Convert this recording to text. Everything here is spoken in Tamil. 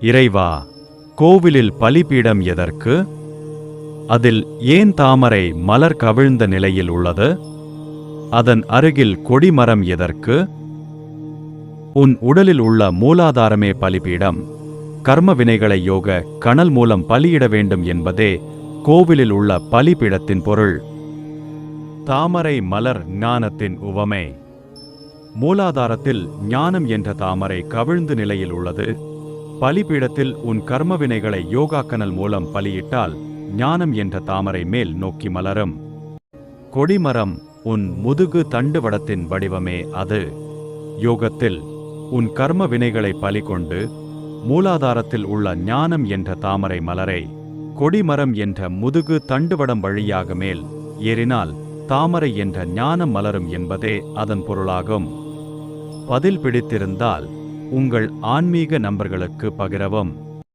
இறைவா கோவிலில் பலிபீடம் எதற்கு? அதில் ஏன் தாமரை மலர் கவிழ்ந்த நிலையில் உள்ளது? அதன் அருகில் கொடிமரம் எதற்கு? உன் உடலில் உள்ள மூலாதாரமே பலிபீடம். கர்ம வினைகளை யோக கணல் மூலம் பலியிட வேண்டும் என்பதே கோவிலில் உள்ள பலிபீடத்தின் பொருள். தாமரை மலர் ஞானத்தின் உவமை. மூலாதாரத்தில் ஞானம் என்ற தாமரை கவிழ்ந்து நிலையில் உள்ளது. பலிபீடத்தில் உன் கர்ம வினைகளை யோகாக்கனல் மூலம் பலியிட்டால் ஞானம் என்ற தாமரை மேல் நோக்கி மலரும். கொடிமரம் உன் முதுகு தண்டுவடத்தின் வடிவமே அது. யோகத்தில் உன் கர்ம வினைகளை பலிகொண்டு மூலாதாரத்தில் உள்ள ஞானம் என்ற தாமரை மலரை கொடிமரம் என்ற முதுகு தண்டுவடம் வழியாக மேல் ஏறினால் தாமரை என்ற ஞானம் மலரும் என்பதே அதன் பொருளாகும். பதில் பிடித்திருந்தால் உங்கள் ஆன்மீக நண்பர்களுக்கு பகிரவும்